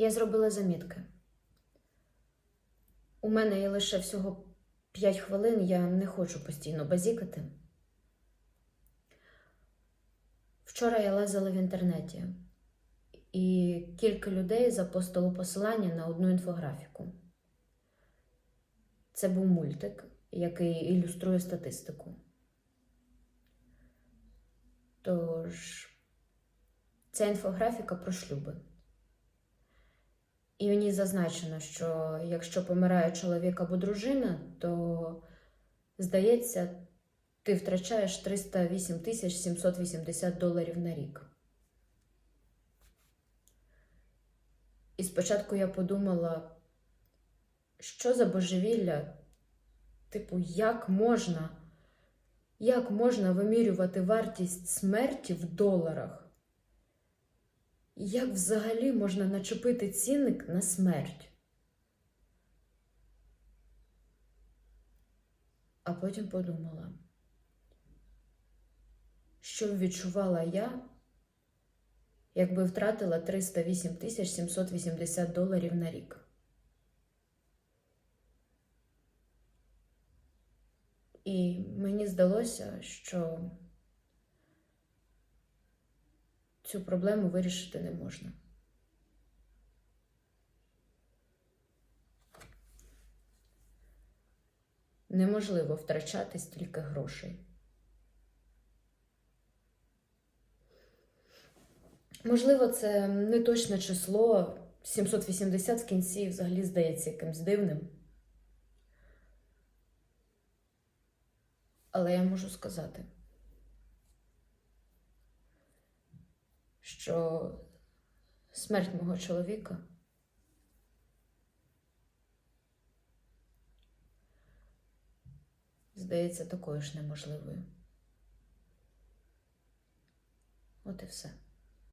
Я зробила замітки. У мене є лише всього 5 хвилин, я не хочу постійно базікати. Вчора я лазила в інтернеті, і кілька людей запостило посилання на одну інфографіку. Це був мультик, який ілюструє статистику. Тож, ця інфографіка про шлюби. І в ній зазначено, що якщо помирає чоловік або дружина, то, здається, ти втрачаєш 308 тисяч 780 доларів на рік. І спочатку я подумала, що за божевілля? Типу, як можна? Як можна вимірювати вартість смерті в доларах? Як взагалі можна начепити цінник на смерть? А потім подумала, що відчувала я, якби втратила 308 тисяч 780 доларів на рік. І мені здалося, що цю проблему вирішити не можна. Неможливо втрачати стільки грошей. Можливо, це не точне число. 780 в кінці взагалі здається якимсь дивним. Але я можу сказати, що смерть мого чоловіка здається такою ж неможливою. От і все.